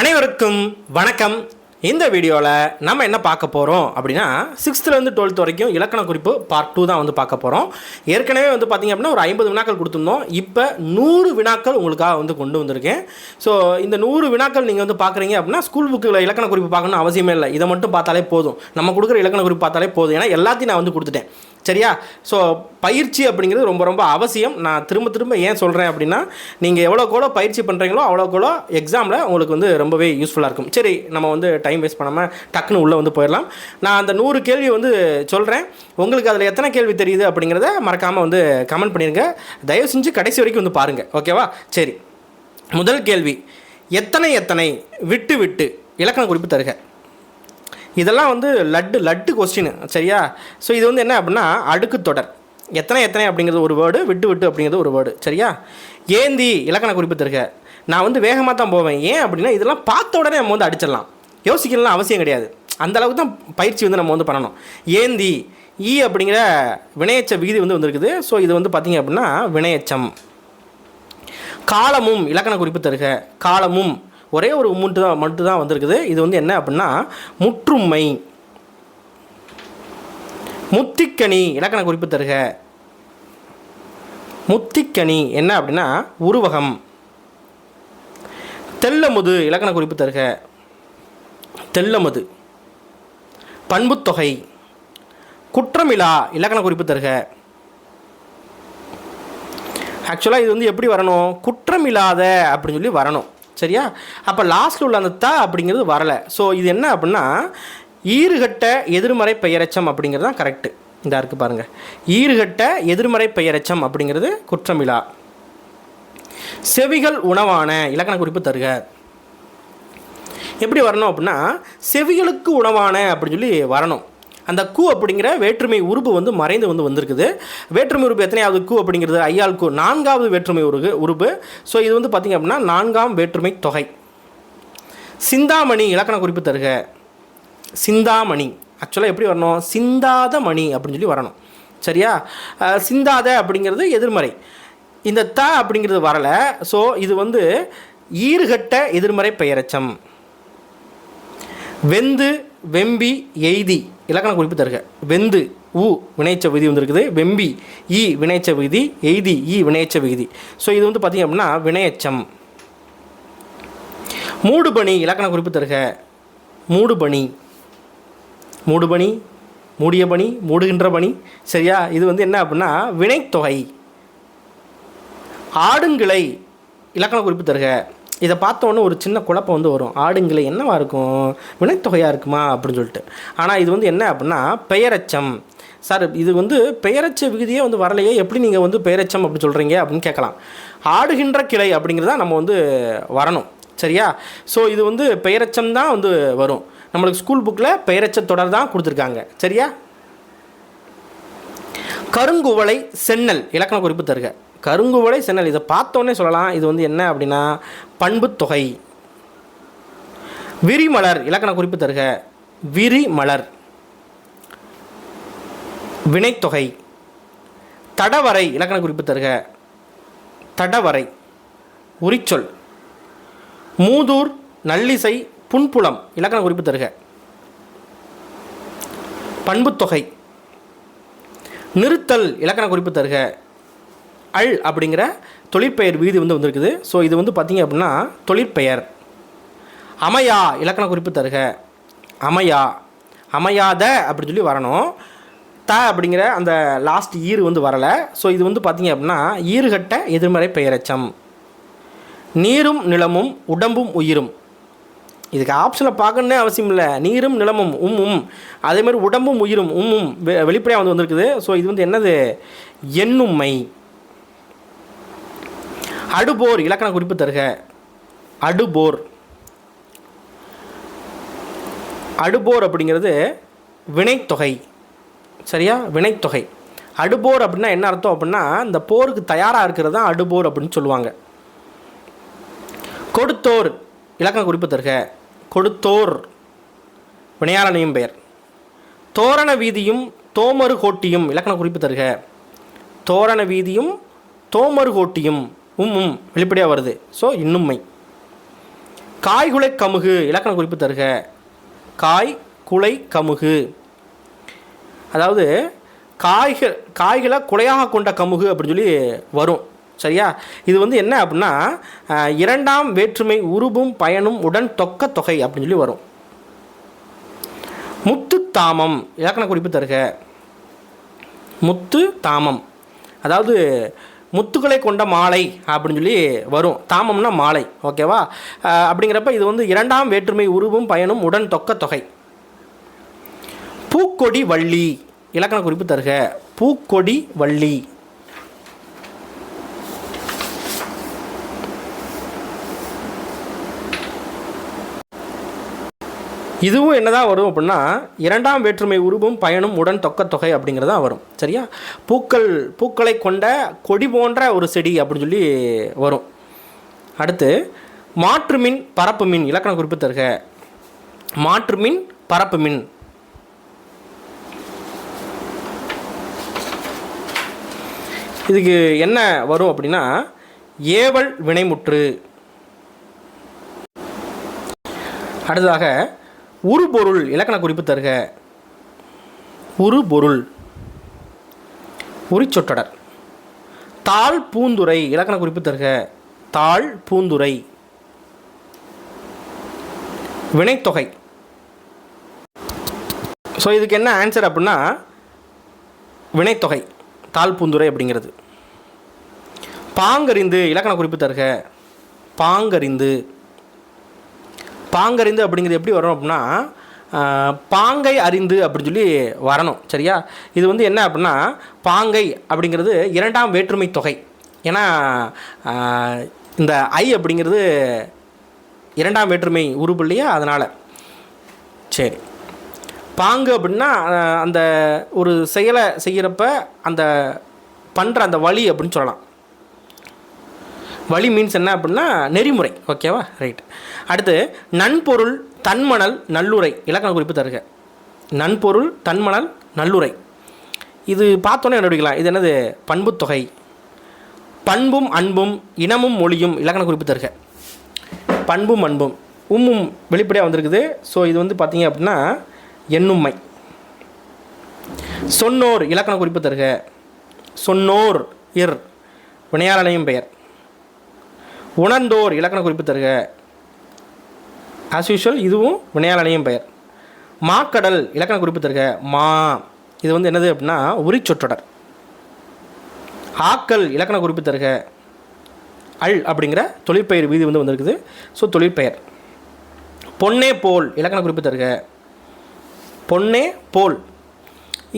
அனைவருக்கும் வணக்கம். இந்த வீடியோவில் நம்ம என்ன பார்க்க போகிறோம் அப்படின்னா சிக்ஸ்த்துலேருந்து டுவெல்த் வரைக்கும் இலக்கண குறிப்பு பார்ட் டூ தான் வந்து பார்க்க போகிறோம் ஏற்கனவே வந்து பார்த்திங்க அப்படின்னா ஒரு ஐம்பது வினாக்கள் கொடுத்துருந்தோம். இப்போ நூறு வினாக்கள் உங்களுக்காக வந்து கொண்டு வந்திருக்கேன். ஸோ இந்த நூறு வினாக்கள் நீங்கள் வந்து பார்க்குறீங்க அப்படின்னா ஸ்கூல் புக்கில் இலக்கண குறிப்பு பார்க்கணும்னு அவசியமே இல்லை. இதை மட்டும் பார்த்தாலே போதும். நம்ம கொடுக்குற இலக்கண குறிப்பு பார்த்தாலே போதும். ஏன்னா எல்லாத்தையும் நான் வந்து கொடுத்துட்டேன். சரியா? ஸோ பயிற்சி அப்படிங்கிறது ரொம்ப ரொம்ப அவசியம். நான் திரும்ப திரும்ப ஏன் சொல்கிறேன் அப்படின்னா நீங்கள் எவ்வளோக்கு எவ்வளோ பயிற்சி பண்ணுறீங்களோ அவ்வளோ எவ்வளோ எக்ஸாமில் உங்களுக்கு வந்து ரொம்பவே யூஸ்ஃபுல்லாக இருக்கும். சரி நம்ம வந்து டைம் வேஸ்ட் பண்ணாமல் டக்குன்னு உள்ளே வந்து போயிடலாம். நான் அந்த நூறு கேள்வி வந்து சொல்கிறேன் உங்களுக்கு அதில் எத்தனை கேள்வி தெரியுது அப்படிங்கிறத மறக்காமல் வந்து கமெண்ட் பண்ணிடுங்க தயவு செஞ்சு கடைசி வரைக்கும் வந்து பாருங்கள் ஓகேவா சரி. முதல் கேள்வி. எத்தனை எத்தனை? விட்டு விட்டு. இலக்கண குறிப்பு தருக. இதெல்லாம் வந்து லட்டு லட்டு கொஸ்டின் சரியா? ஸோ இது வந்து என்ன அப்படின்னா அடுக்கு தொடர். எத்தனை எத்தனை அப்படிங்கிறது ஒரு வேர்டு விட்டு விட்டு அப்படிங்கிறது ஒரு வேர்டு சரியா? ஏந்தி இலக்கண குறிப்பு தருக. நான் வந்து வேகமாக தான் போவேன். ஏன் அப்படின்னா இதெல்லாம் பார்த்த உடனே நம்ம வந்து அடிச்சிடலாம். யோசிக்கலாம் அவசியம் கிடையாது. அந்த அளவுக்கு தான் பயிற்சி வந்து நம்ம வந்து பண்ணணும். ஏந்தி ஈ அப்படிங்கிற வினையச்ச விகுதி வந்து வந்திருக்குது. ஸோ இது வந்து பார்த்திங்க அப்படின்னா வினையச்சம். காலமும் இலக்கண குறிப்பு தருக. காலமும் ஒரே ஒரு மூன்று தான் மட்டும் தான் வந்திருக்குது. இது வந்து என்ன அப்படின்னா முற்றுமை. முத்திக்கனி. இலக்கண குறிப்பு தருக. முத்திக்கனி. என்ன அப்படின்னா உருவகம். தெல்லமுது இலக்கண குறிப்பு தருக. தெல்லமுது பண்புத்தொகை. குற்றமிலா. இலக்கண குறிப்பு தருக. ஆக்சுவலாக இது வந்து எப்படி வரணும்? குற்றமில்லாத அப்படின்னு சொல்லி வரணும். சரியா? அப்போ லாஸ்ட்டில் உள்ள அந்த த அப்படிங்கிறது வரலை. ஸோ இது என்ன அப்படின்னா ஈறுகட்ட எதிர்மறை பெயரச்சம் அப்படிங்கிறது தான் கரெக்டு இந்த இருக்குது பாருங்கள் ஈறுகட்ட எதிர்மறை பெயரச்சம் அப்படிங்கிறது குற்றமிழா செவிகள் உணவான இலக்கண குறிப்பு தருக. எப்படி வரணும் அப்படின்னா செவிகளுக்கு உணவான அப்படின்னு சொல்லி வரணும். அந்த கூ அப்படிங்கிற வேற்றுமை உறுப்பு வந்து மறைந்து வந்து வந்திருக்குது. வேற்றுமை உறுப்பு எத்தனையாவது கூ அப்படிங்கிறது ஐயால் கூ. நான்காவது வேற்றுமை உருகு உறுப்பு ஸோ இது வந்து பார்த்திங்க அப்படின்னா நான்காம் வேற்றுமை தொகை. சிந்தாமணி இலக்கண குறிப்பு தருக. சிந்தாமணி. ஆக்சுவலாக எப்படி வரணும்? சிந்தாத மணி அப்படின்னு சொல்லி வரணும். சரியா? சிந்தாத அப்படிங்கிறது எதிர்மறை. இந்த த அப்படிங்கிறது வரலை. ஸோ இது வந்து ஈறுகட்ட எதிர்மறை பெயரச்சம். வெந்து வெம்பி எய்தி. இலக்கண குறிப்பு தருக. வெந்து உ வினைச்ச விதி வந்துருக்குது. வெம்பி ஈ வினைச்ச விதி. எய்தி ஈ வினைச்ச விகுதி ஸோ இது வந்து பார்த்திங்க அப்படின்னா வினையச்சம். மூடுபனி இலக்கண குறிப்பு தருக. மூடுபனி. மூடுபனி மூடிய பணி மூடுகின்ற பணி சரியா? இது வந்து என்ன அப்படின்னா வினைத்தொகை. ஆடுங்கிளை இலக்கண குறிப்பு தருக. இதை பார்த்தோன்னே ஒரு சின்ன குழப்பம் வந்து வரும். ஆடுங்களை என்னவா இருக்கும்? வினைத்தொகையாக இருக்குமா? அப்படின்னு சொல்லிட்டு. ஆனால் இது வந்து என்ன அப்படின்னா பெயரச்சம். சார் இது வந்து பெயரச்ச விகுதியே வந்து வரலையே எப்படி நீங்கள் வந்து பெயரச்சம் அப்படி சொல்கிறீங்க அப்படின்னு கேட்கலாம். ஆடுகின்ற கிளை அப்படிங்கிறதா நம்ம வந்து வரணும். சரியா? ஸோ இது வந்து பெயரச்சம் தான் வந்து வரும். நம்மளுக்கு ஸ்கூல் புக்கில் பெயரச்ச தொடர் தான் கொடுத்துருக்காங்க. சரியா? கருங்குவளை சென்னல் இலக்கண குறிப்பு தருக. கருங்குவளை சென்னல். இதை பார்த்தோன்னே சொல்லலாம். இது வந்து என்ன அப்படின்னா பண்புத்தொகை விரிமலர் இலக்கண குறிப்பு தருக. விரிமலர். வினைத்தொகை தடவரை இலக்கண குறிப்பு தருக. தடவரை. உரிச்சொல். மூதூர் நல்லிசை புன்புலம் இலக்கண குறிப்பு தருக. பண்புத்தொகை நிறுத்தல் இலக்கண குறிப்பு தருக. அல் அப்படிங்கிற தொழிற்பெயர் வீதி வந்து வந்திருக்குது. ஸோ இது வந்து பார்த்திங்க அப்படின்னா தொழிற்பெயர். அமையா இலக்கண குறிப்பு தருக. அமையா அமையாத அப்படின்னு சொல்லி வரணும். த அப்படிங்கிற அந்த லாஸ்ட் ஈறு வந்து வரலை. ஸோ இது வந்து பார்த்திங்க அப்படின்னா ஈறுகட்ட எதிர்மறை பெயரச்சம். நீரும் நிலமும் உடம்பும் உயிரும். இதுக்கு ஆப்ஷனில் பார்க்கணுன்னே அவசியம் இல்லை. நீரும் நிலமும் உம் உம். அதேமாதிரி உடம்பும் உயிரும் உம் உம். வெ- வெளிப்படையாக வந்து வந்திருக்குது. ஸோ இது வந்து என்னது? எண்ணும்மை. அடுபோர் இலக்கண குறிப்பு தருக. அடுபோர். அடுபோர் அப்படிங்கிறது வினைத்தொகை சரியா? வினைத்தொகை அடுபோர் அப்படின்னா என்ன அர்த்தம் அப்படின்னா இந்த போருக்கு தயாராக இருக்கிறது தான் அடுபோர் அப்படின்னு சொல்லுவாங்க. கொடுத்தோர் இலக்கண குறிப்பு தருக. கொடுத்தோர். வினையாளனையும் பெயர். தோரண வீதியும் தோமரு கோட்டியும் இலக்கண குறிப்பு தருக. தோரண வீதியும் தோமரு கோட்டியும். உம் உம் வெளிப்படையாக வருது. ஸோ இன்னும்மை காய்குலை கமுகு. இலக்கண குறிப்பு தருக. காய் குலை கமுகு. அதாவது காய்கள் காய்களை குலையாக கொண்ட கமுகு அப்படின்னு சொல்லி வரும். சரியா? இது வந்து என்ன அப்படின்னா இரண்டாம் வேற்றுமை உருபும் பயனும் உடன் தொக்க தொகை அப்படின்னு சொல்லி வரும். முத்து தாமம். இலக்கண குறிப்பு தருக. முத்து தாமம். அதாவது முத்துக்களை கொண்ட மாலை அப்படின்னு சொல்லி வரும். தாமம்னா மாலை ஓகேவா அப்படிங்கிறப்ப இது வந்து இரண்டாம் வேற்றுமை உருவும் பயனும் உடன் தொக்க தொகை. பூக்கொடி வள்ளி இலக்கண குறிப்பு தருக. பூக்கொடி வள்ளி. இதுவும் என்னதான் வரும் அப்படின்னா இரண்டாம் வேற்றுமை உருவும் பயனும் உடன் தொக்கத்தொகை அப்படிங்கிறது தான் வரும். சரியா? பூக்கள் பூக்களை கொண்ட கொடி போன்ற ஒரு செடி அப்படின்னு சொல்லி வரும். அடுத்து மாற்று மின் பரப்பு மின் இலக்கண குறிப்பு தருக. மாற்றுமின் பரப்பு மின் இதுக்கு என்ன வரும் அப்படின்னா ஏவல் வினைமுற்று. அடுத்ததாக உருபொருள் இலக்கண குறிப்பு தருக. உருபொருள் உரிச்சொற்றடர். தாழ் பூந்துரை இலக்கண குறிப்பு தருக. தாழ் பூந்துரை வினைத்தொகை. ஸோ இதுக்கு என்ன ஆன்சர் அப்படின்னா வினைத்தொகை. தாழ் பூந்துரை அப்படிங்கிறது பாங்கறிந்து இலக்கண குறிப்பு தருக. பாங்கறிந்து. பாங்கறிந்து அப்படிங்கிறது எப்படி வரும் அப்படின்னா பாங்கை அறிந்து அப்படின்னு சொல்லி வரணும் சரியா? இது வந்து என்ன அப்படின்னா பாங்கை அப்படிங்கிறது இரண்டாம் வேற்றுமை தொகை. ஏன்னா இந்த ஐ அப்படிங்கிறது இரண்டாம் வேற்றுமை உருப்பு இல்லையா? அதனால். சரி. பாங்கு அப்படின்னா அந்த ஒரு செயலை செய்கிறப்ப அந்த பண்ணுற அந்த வழி அப்படின்னு சொல்லலாம். வழி மீன்ஸ் என்ன அப்படின்னா நெறிமுறை. ஓகேவா ரைட் அடுத்து நன்பொருள் தன்மணல் நல்லுரை. இலக்கண குறிப்பு தருக. நன்பொருள் தன்மணல் நல்லுரை. இது பார்த்தோன்னே கண்டுபிடிக்கலாம். இது என்னது? பண்புத்தொகை பண்பும் அன்பும் இனமும் மொழியும் இலக்கண குறிப்பு தருக. பண்பும் அன்பும். உம்மும் வெளிப்படையாக வந்திருக்குது. ஸோ இது வந்து பார்த்தீங்க அப்படின்னா எண்ணும்மை. சொன்னோர் இலக்கண குறிப்பு தருக. சொன்னோர் இர். வினையாளனையும் பெயர். உணர்ந்தோர் இலக்கண குறிப்பு தருக. ஆஸ் யூஷுவல் இதுவும் வினையாளனையும் பெயர். மாக்கடல் இலக்கண குறிப்பு தருக. மா இது வந்து என்னது அப்படின்னா உரிச்சொற்றொடர் ஆக்கல் இலக்கண குறிப்பு தருக. அல் அப்படிங்கிற தொழிற்பெயர் வீதி வந்து வந்திருக்குது. ஸோ தொழிற்பெயர். பொன்னே போல் இலக்கண குறிப்பு தருக. பொன்னே போல்.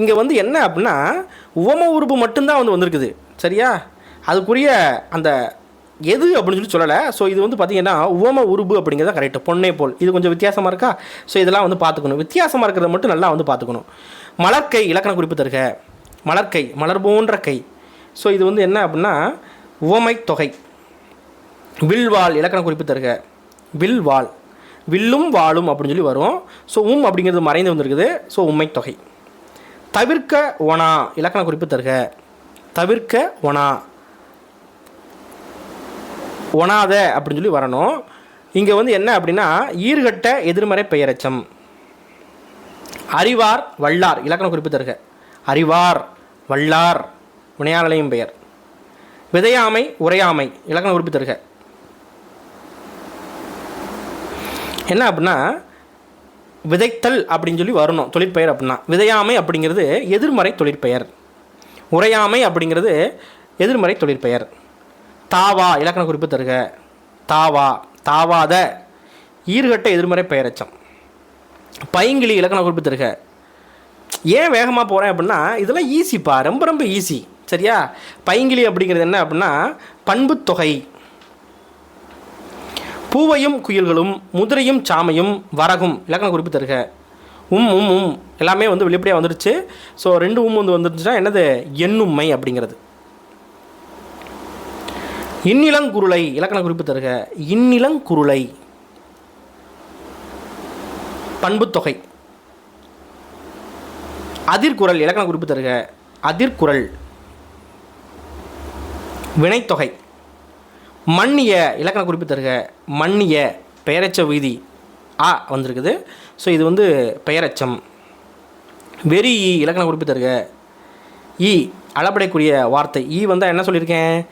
இங்கே வந்து என்ன அப்படின்னா உவம உறுப்பு மட்டும்தான் வந்து வந்திருக்குது. சரியா? அதுக்குரிய அந்த எது அப்படின்னு சொல்லி சொல்லலை. ஸோ இது வந்து பார்த்தீங்கன்னா உவம உருபு அப்படிங்கிறது கரெக்ட் பொன்னே போல். இது கொஞ்சம் வித்தியாசமாக இருக்கா? ஸோ இதெல்லாம் வந்து பார்த்துக்கணும். வித்தியாசமாக இருக்கிறத மட்டும் நல்லா வந்து பார்த்துக்கணும். மலர்க்கை இலக்கண குறிப்பு தருக மலர்க்கை மலர் போன்ற கை. ஸோ இது வந்து என்ன அப்படின்னா உவமை தொகை. வில்வாள் இலக்கண குறிப்பு தருக வில்வாள். வில்லும் வாளும் அப்படின்னு சொல்லி வரும். ஸோ உம் அப்படிங்கிறது மறைந்து வந்திருக்குது. ஸோ உண்மை தொகை. தவிர்க்க ஒனா இலக்கண குறிப்பு தருக தவிர்க்க ஒனா. ஒணாத அப்படின்னு சொல்லி வரணும். இங்கே வந்து என்ன அப்படின்னா ஈர்கட்ட எதிர்மறை பெயரச்சம். அறிவார் வல்லார். இலக்கண குறிப்பு தருக அறிவார் வல்லார் வினையாளனையும் பெயர். விதையாமை உரையாமை. இலக்கண குறிப்பு தருக என்ன அப்படின்னா விதைத்தல் அப்படின்னு சொல்லி வரணும். தொழிற்பெயர் அப்படின்னா. விதையாமை அப்படிங்கிறது எதிர்மறை தொழிற்பெயர். உரையாமை அப்படிங்கிறது எதிர்மறை தொழிற்பெயர். தாவா இலக்கண குறிப்பு தருக. தாவா தாவாத ஈர்கட்ட எதிர்மறை பெயரச்சம். பைங்கிளி இலக்கண குறிப்பு தருக. ஏன் வேகமாக போகிறேன் அப்படின்னா இதெல்லாம் ஈஸிப்பா ரொம்ப ரொம்ப ஈஸி சரியா? பைங்கிளி அப்படிங்கிறது என்ன அப்படின்னா பண்புத்தொகை பூவையும் குயில்களும் முதிரையும் சாமையும் வரகும். இலக்கண குறிப்பு தருக. உம் உம் உம். எல்லாமே வந்து வெளிப்படையாக வந்துடுச்சு ஸோ ரெண்டு உம் வந்து வந்துருச்சுன்னா என்னது? எண்ணும்மை அப்படிங்கிறது. இன்னிலங்குருளை இலக்கண குறிப்பு தருக. இன்னிலங்குருளை. பண்புத்தொகை. அதிர்குரல் இலக்கண குறிப்பு தருக. அதிர்குரல். வினைத்தொகை. மண்ணிய இலக்கண குறிப்பு தருக. மண்ணிய பெயரச்ச வீதி. ஆ வந்திருக்குது. ஸோ இது வந்து பெயரச்சம். வெறி இலக்கண குறிப்பு தருக. ஈ அளபடைக்குரிய வார்த்தை. ஈ வந்தால் என்ன சொல்லியிருக்கேன்?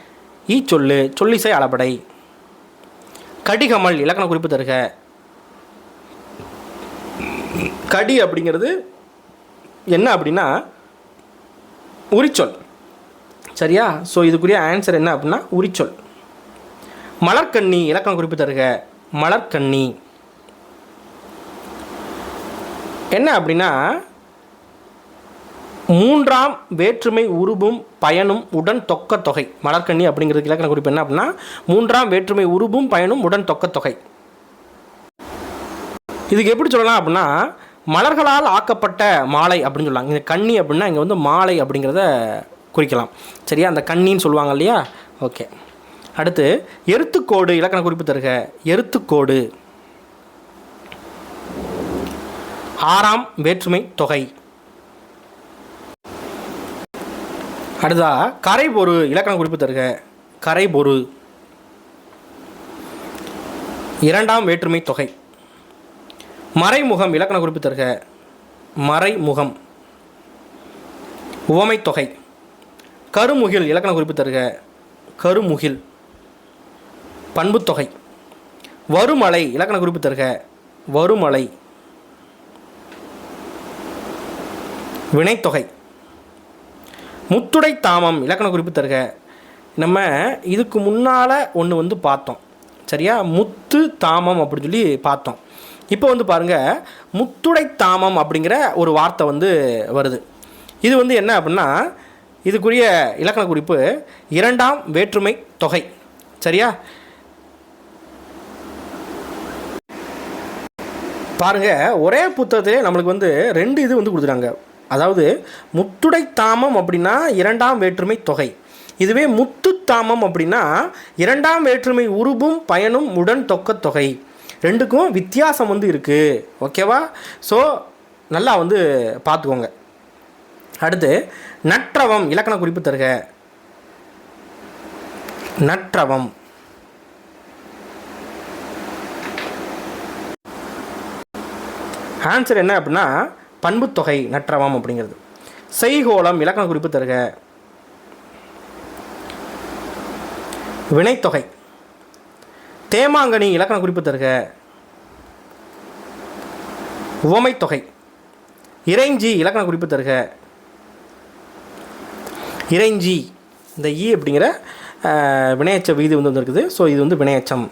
ஈ சொல்லு சொல்லிசை அளபடை. கடிகமல் இலக்கண குறிப்பு தருக. கடி அப்படிங்கிறது என்ன அப்படின்னா உரிச்சொல். சரியா? ஸோ இதுக்குரிய ஆன்சர் என்ன அப்படின்னா உரிச்சொல். மலர்கண்ணி இலக்கண குறிப்பு தருக. மலர்கண்ணி என்ன அப்படின்னா மூன்றாம் வேற்றுமை உருபும் பயனும் உடன் தொக்க தொகை. மலர்கண்ணி அப்படிங்கிறதுக்கு இலக்கண குறிப்பு என்ன அப்படின்னா மூன்றாம் வேற்றுமை உருபும் பயனும் உடன் தொக்க தொகை. இதுக்கு எப்படி சொல்லலாம் அப்படின்னா மலர்களால் ஆக்கப்பட்ட மாலை அப்படின்னு சொல்லலாம் இந்த கண்ணி அப்படின்னா இங்கே வந்து மாலை அப்படிங்கிறத குறிக்கலாம். சரியா? அந்த கண்ணின்னு சொல்லுவாங்க இல்லையா? ஓகே. அடுத்து எருத்துக்கோடு இலக்கண குறிப்பு தருக. எருத்துக்கோடு. ஆறாம் வேற்றுமை தொகை. அடுத்தா கரை பொரு இலக்கண குறிப்பு தருக. கரை பொரு இரண்டாம் வேற்றுமை தொகை. மறைமுகம் இலக்கண குறிப்பு தருக. மறைமுகம். உவமை தொகை. கருமுகில் இலக்கண குறிப்பு தருக. கருமுகில். பண்புத்தொகை வருமலை இலக்கண குறிப்பு தருக. வருமலை. வினைத்தொகை. முத்துடை தாமம் இலக்கண குறிப்பு தருக. நம்ம இதுக்கு முன்னால் ஒன்று வந்து பார்த்தோம். சரியா? முத்து தாமம் அப்படின்னு சொல்லி பார்த்தோம். இப்போ வந்து பாருங்கள் முத்துடை தாமம் அப்படிங்கிற ஒரு வார்த்தை வந்து வருது. இது வந்து என்ன அப்படின்னா இதுக்குரிய இலக்கண குறிப்பு இரண்டாம் வேற்றுமை தொகை. சரியா? பாருங்க ஒரே புத்தகத்திலே நம்மளுக்கு வந்து ரெண்டு இது வந்து கொடுத்துட்டாங்க. அதாவது முத்துடை தாமம் அப்படின்னா இரண்டாம் வேற்றுமை தொகை. இதுவே முத்து தாமம் அப்படின்னா இரண்டாம் வேற்றுமை உருபும் பயனும் உடன் தொக்க தொகை. ரெண்டுக்கும் வித்தியாசம் வந்து இருக்குது ஓகேவா ஸோ நல்லா வந்து பார்த்துக்கோங்க. அடுத்து நற்றவம் இலக்கண குறிப்பு தருக. நற்றவம். ஆன்சர் என்ன அப்படின்னா பண்புத்தொகை நற்றவம் அப்படிங்கிறது. செய்கோளம் இலக்கண குறிப்பு தருக. வினைத்தொகை. தேமாங்கனி இலக்கண குறிப்பு தருக. உவமைத்தொகை. இறைஞ்சி இலக்கண குறிப்பு தருக. இறைஞ்சி. இந்த ஈ அப்படிங்கிற வினையச்ச விகுதி வந்து வந்திருக்குது. ஸோ இது வந்து வினையச்சம்.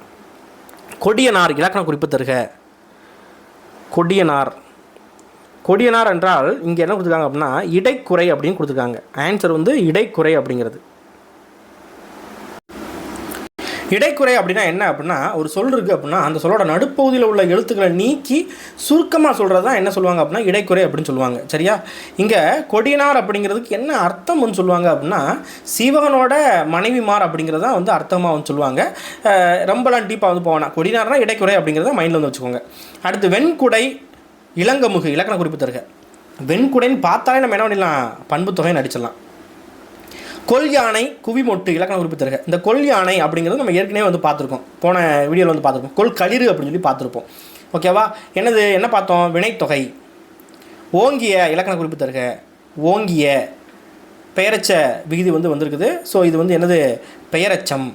கொடியனார் இலக்கண குறிப்பு தருக. கொடியனார். கொடியனார் என்றால் இங்கே என்ன கொடுத்துருக்காங்க அப்படின்னா இடைக்குறை அப்படின்னு கொடுத்துருக்காங்க. ஆன்சர் வந்து இடைக்குறை அப்படிங்கிறது. இடைக்குறை அப்படின்னா என்ன அப்படின்னா ஒரு சொல் இருக்குது அப்படின்னா அந்த சொல்லோட நடுப்பகுதியில் உள்ள எழுத்துக்களை நீக்கி சுருக்கமாக சொல்கிறது தான் என்ன சொல்லுவாங்க அப்படின்னா இடைக்குறை அப்படின்னு சொல்லுவாங்க. சரியா? இங்கே கொடியனார் அப்படிங்கிறதுக்கு என்ன அர்த்தம் வந்து சொல்லுவாங்க அப்படின்னா சிவகனோட மனைவிமார் அப்படிங்கிறது தான் வந்து அர்த்தமாக வந்து சொல்லுவாங்க. ரொம்பலாம் டீப்பாக வந்து போவேனா கொடியனார்னா இடைக்குறை அப்படிங்கிறத மைண்டில் வந்து வச்சுக்கோங்க. அடுத்து வெண்குடை இளங்கமுகு இலக்கண குறிப்பு தருக. வெண்குடைன்னு பார்த்தாலே நம்ம என்ன பண்ணிடலாம்? பண்புத்தொகைன்னு அடிச்சிடலாம் கொல் யானை குவிமொட்டு இலக்கண குறிப்பு தருக. இந்த கொல் யானை அப்படிங்கிறது நம்ம ஏற்கனவே வந்து பார்த்துருக்கோம். போன வீடியோவில் வந்து பார்த்துருக்கோம். கொல் களிறு அப்படின்னு சொல்லி பார்த்துருப்போம். ஓகேவா என்னது? என்ன பார்த்தோம்? வினைத்தொகை. ஓங்கிய இலக்கண குறிப்பு தருக. ஓங்கிய பெயரச்ச விகுதி வந்து வந்திருக்குது. ஸோ இது வந்து என்னது? பெயரச்சம்.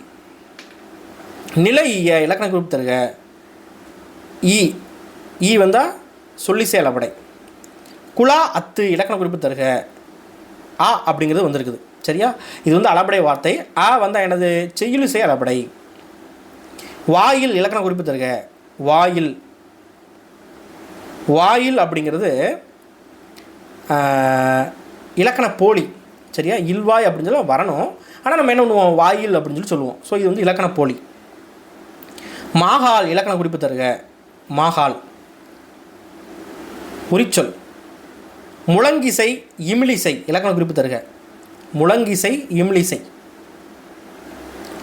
நிலைய இலக்கண குறிப்பு தருக. ஈ. ஈ வந்தால் சொல்லி செயலப்படை குலா அத்து இலக்கண குறிப்பு தருக. ஆ அப்படிங்கிறது வந்திருக்குது. சரியா? இது வந்து அளபடை வார்த்தை. ஆ வந்தால் எனது செய்யுளிசை அளபடை வாயில் இலக்கண குறிப்பு தருக. வாயில். வாயில் அப்படிங்கிறது இலக்கண போலி. சரியா? இல்வாய் அப்படின்னு சொல்லி வரணும். ஆனால் நம்ம என்ன பண்ணுவோம்? வாயில் அப்படின்னு சொல்லி சொல்லுவோம். ஸோ இது வந்து இலக்கண போலி. மாகால் இலக்கண குறிப்பு தருக. மாகால். உரிச்சொல் முழங்கிசை இமிழிசை. இலக்கண குறிப்பு தருக. முழங்கிசை இமிழிசை.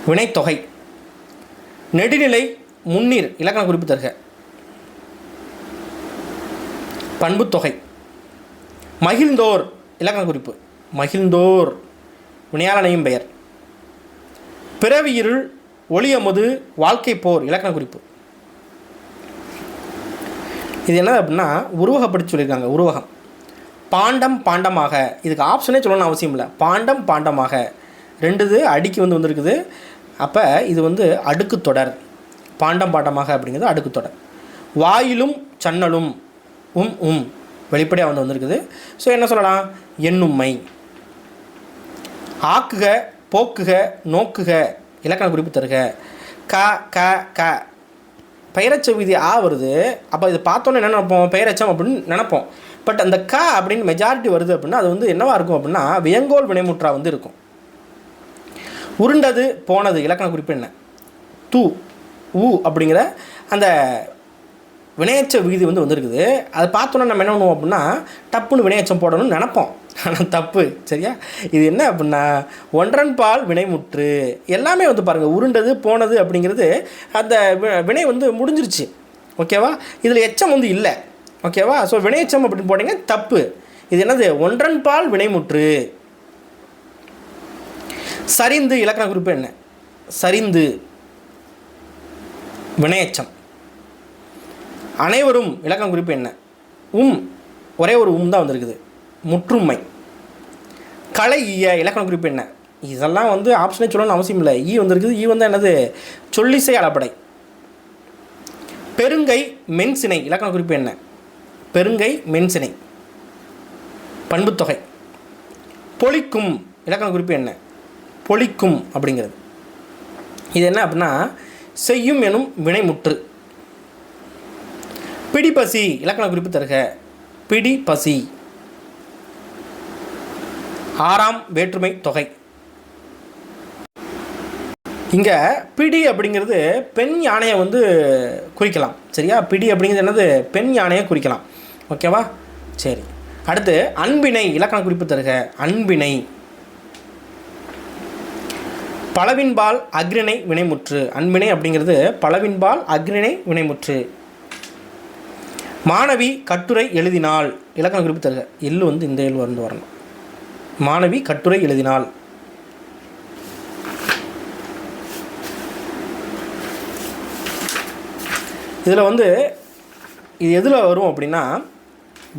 வினைத்தொகை. நெடுநிலை முன்னீர். இலக்கண குறிப்பு தருக. பண்புத்தொகை. மகிழ்ந்தோர். இலக்கண குறிப்பு. மகிழ்ந்தோர். வினையாளனையும் பெயர். பிறவி இருள் ஒளியமுது வாழ்க்கை போர். இலக்கண குறிப்பு. இது என்ன அப்படின்னா உருவகப்படுத்தி சொல்லியிருக்காங்க உருவகம். பாண்டம் பாண்டமாக. இதுக்கு ஆப்ஷனே சொல்லணும்னு அவசியம் இல்லை. பாண்டம் பாண்டமாக. ரெண்டு இது அடிக்கு வந்து வந்திருக்குது. அப்போ இது வந்து அடுக்கு தொடர். பாண்டம் பாண்டமாக அப்படிங்கிறது அடுக்கு தொடர். வாயிலும் சன்னலும் உம் உம் வெளிப்படையாக வந்து வந்திருக்குது. ஸோ என்ன சொல்லலாம்? எண்ணும்மை. ஆக்குக போக்குக நோக்குக இலக்கண குறிப்பு தருக. க க க. பெயரச்ச விதி ஆ வருது. அப்போ இது பார்த்தோன்னே என்ன நினைப்போம்? பெயரச்சம் அப்படின்னு நினைப்போம். பட் அந்த க அப்படின்னு மெஜாரிட்டி வருது அப்படின்னா அது வந்து என்னவாக இருக்கும் அப்படின்னா வியங்கோல் வினைமுற்றா வந்து இருக்கும். உருண்டது போனது இலக்கண குறிப்பு என்ன? தூ ஊ அப்படிங்கிற அந்த வினையச்ச விகுதி வந்து வந்திருக்குது. அதை பார்த்தோன்னா நம்ம என்ன பண்ணுவோம் அப்படின்னா டப்புன்னு வினையச்சம் போடணும்னு நினப்போம். ஆனால் தப்பு சரியா? இது என்ன அப்படின்னா ஒன்றன் பால் வினைமுற்று. எல்லாமே வந்து பாருங்கள் உருண்டது போனது அப்படிங்கிறது அந்த வி- வினை வந்து முடிஞ்சிருச்சு. ஓகேவா? இதில் எச்சம் வந்து இல்லை. ஓகேவா? ஸோ வினையச்சம் அப்படின்னு போனீங்க தப்பு. இது என்னது? ஒன்றன் பால் வினைமுற்று. சரிந்து இலக்கண குறிப்பு என்ன? சரிந்து. வினையச்சம். அனைவரும் இலக்கண குறிப்பு என்ன? உம். ஒரே ஒரு உம் தான் வந்திருக்குது. முற்றுமை. கலை ஈய இலக்கண குறிப்பு என்ன? இதெல்லாம் வந்து ஆப்ஷனே சொல்லணும்னு அவசியம் இல்லை. E ஈ வந்துருக்குது. ஈ e வந்து என்னது? சொல்லிசை அளப்படை. பெருங்கை மென்சினை இலக்கண குறிப்பு என்ன? பெருங்கை மென்சினை. பண்புத்தொகை. பொலிக்கும் இலக்கண குறிப்பு என்ன? பொலிக்கும் அப்படிங்கிறது. இது என்ன அப்படின்னா செய்யும் எனும் வினைமுற்று. பிடிபசி இலக்கண குறிப்பு தருக. பிடி பசி ஆறாம் வேற்றுமை தொகை. இங்கே பிடி அப்படிங்கிறது பெண் யானையை வந்து குறிக்கலாம். சரியா? பிடி அப்படிங்கிறது என்னது? பெண் யானையை குறிக்கலாம். ஓகேவா? சரி. அடுத்து அன்பினை இலக்கண குறிப்பு தருக. அன்பினை. பலவின்பால் அக்ரிணை வினைமுற்று. அன்பினை அப்படிங்கிறது பலவின்பால் அக்ரிணை வினைமுற்று. மாணவி கட்டுரை எழுதினால் இலக்கண குறிப்பு தருக. எள்ளு வந்து இந்த எள்ளு வந்து வரணும். மாணவி கட்டுரை எழுதினாள். இதில் வந்து இது எதில் வரும் அப்படின்னா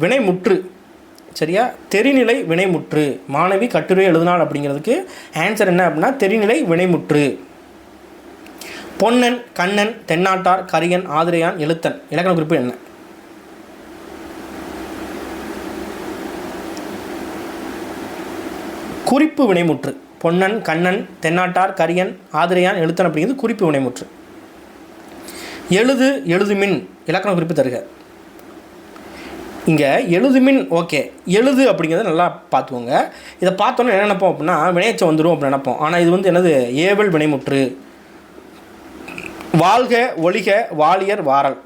வினைமுற்று சரியா? தெரிநிலை வினைமுற்று மாணவி கட்டுரை எழுதினாள் அப்படிங்கிறதுக்கு ஆன்சர் என்ன அப்படின்னா தெரிநிலை வினைமுற்று. பொன்னன் கண்ணன் தென்னாட்டார் கரியன் ஆதிரையான் எழுத்தன். இலக்கண குறிப்பு என்ன? குறிப்பு வினைமுற்று. பொன்னன் கண்ணன் தென்னாட்டார் கரியன் ஆதிரையான் எழுத்தன் அப்படிங்கிறது குறிப்பு வினைமுற்று. எழுது எழுதுமின். இலக்கண குறிப்பு தருக. இங்கே எழுதுமின் ஓகே. எழுது அப்படிங்கிறத நல்லா பார்த்துக்கோங்க. இதை பார்த்தோன்னே என்ன நினைப்போம் அப்படின்னா வினையச்சம் வந்துடும் அப்படின்னு நினைப்போம். ஆனால் இது வந்து என்னது? ஏவல் வினைமுற்று. வாழ்க ஒளிக வாலியர் வாரல்.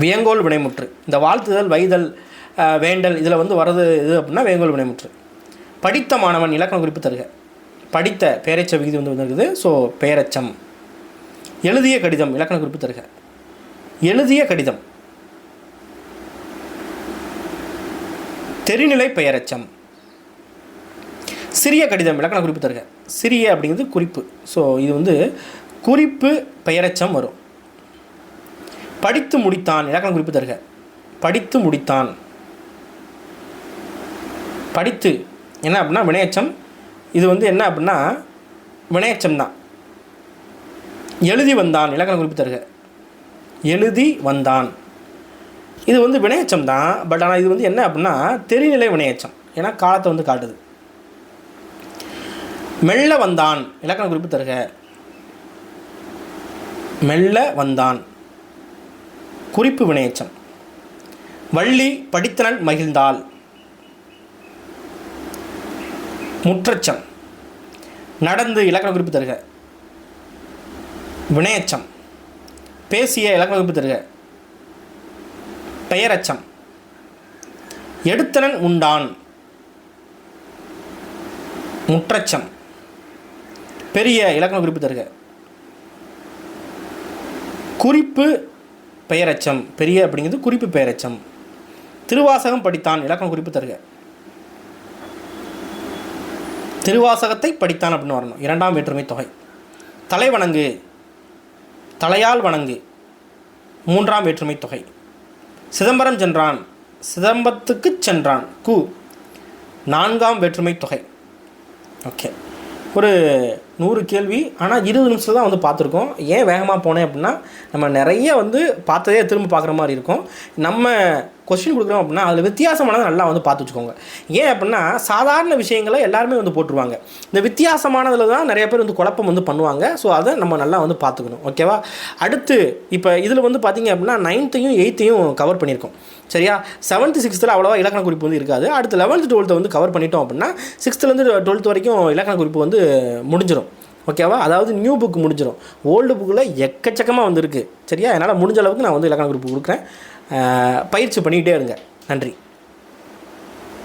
வியங்கோல் வினைமுற்று. இந்த வாழ்த்துதல் வைதல் வேண்டல் இதில் வந்து வர்றது இது அப்படின்னா வேங்கோல் வினைமுற்று. படித்த மாணவன் இலக்கண குறிப்பு தருக. படித்த பேரச்ச விகுதி வந்து வந்துருக்குது. ஸோ பேரச்சம். எழுதிய கடிதம் இலக்கண குறிப்பு தருக. எழுதிய கடிதம். தெரிநிலை பெயரச்சம் சிறிய கடிதம் இலக்கண குறிப்பு தருக. சிறிய அப்படிங்கிறது குறிப்பு. ஸோ இது வந்து குறிப்பு பெயரச்சம் வரும். படித்து முடித்தான் இலக்கண குறிப்பு தருக. படித்து முடித்தான். படித்து என்ன அப்படின்னா வினையச்சம். இது வந்து என்ன அப்படின்னா வினையச்சம் தான். எழுதி வந்தான் இலக்கண குறிப்பு தருக எழுதி வந்தான். இது வந்து வினையச்சம் தான். பட் ஆனால் இது வந்து என்ன அப்படின்னா தெரிநிலை வினையச்சம். ஏன்னா காலத்தை வந்து காட்டுது. மெல்ல வந்தான் இலக்கண குறிப்பு தருக மெல்ல வந்தான். குறிப்பு வினையச்சம். வள்ளி படித்தனன் மகிழ்ந்தாள். முற்றச்சம். நடந்து இலக்கண குறிப்பு தருக. வினையச்சம். பேசிய இலக்கண குறிப்பு தருக. பெயரச்சம். எடுத்தனன் உண்டான். முற்றச்சம். பெரிய இலக்கண குறிப்பு தருக. குறிப்பு பெயரச்சம். பெரிய அப்படிங்கிறது குறிப்பு பெயரச்சம். திருவாசகம் படித்தான் இலக்கண குறிப்பு தருக. திருவாசகத்தை படித்தான் அப்படின்னு வரணும். இரண்டாம் வேற்றுமை தொகை. தலை வணங்கு தலையால் வணங்கு. மூன்றாம் வேற்றுமை தொகை. சிதம்பரம் சென்றான் சிதம்பரத்துக்கு சென்றான். கு. நான்காம் வேற்றுமை தொகை. ஓகே. ஒரு நூறு கேள்வி ஆனால் இருபது நிமிஷம் தான் வந்து பார்த்துருக்கோம். ஏன் வேகமாக போனேன் அப்படின்னா நம்ம நிறைய வந்து பார்த்ததே திரும்ப பார்க்குற மாதிரி இருக்கும். நம்ம கொஸ்டின் கொடுக்குறோம் அப்படின்னா அதில் வித்தியாசமானதை நல்லா வந்து பார்த்து வச்சுக்கோங்க. ஏன் அப்படின்னா சாதாரண விஷயங்களை எல்லாருமே வந்து போட்டுருவாங்க. இந்த வித்தியாசமானதில் தான் நிறைய பேர் வந்து குழப்பம் வந்து பண்ணுவாங்க. ஸோ அதை நம்ம நல்லா வந்து பார்த்துக்கணும். ஓகேவா அடுத்து இப்போ இதில் வந்து பார்த்தீங்க அப்படின்னா நைன்த்தையும் எயித்தையும் கவர் பண்ணியிருக்கோம். சரியா? செவன்த்து சிக்ஸ்த்தில் அவ்வளோவா இலக்கண குறிப்பு வந்து இருக்காது. அடுத்து லெவன்த்து டுவெல்த்தை வந்து கவர் பண்ணிட்டோம் அப்படின்னா சிக்ஸ்த்துலேருந்து டுவெல்த் வரைக்கும் இலக்கண குறிப்பு வந்து முடிஞ்சிடும் ஓகேவா அதாவது நியூ புக் முடிஞ்சிடும் ஓல்டு புக்கில் எக்கச்சக்கமாக வந்திருக்கு. சரியா? என்னால் முடிஞ்ச அளவுக்கு நான் வந்து இலக்கண குறிப்பு கொடுக்குறேன். பயிற்சி பண்ணிக்கிட்டே இருங்க. நன்றி.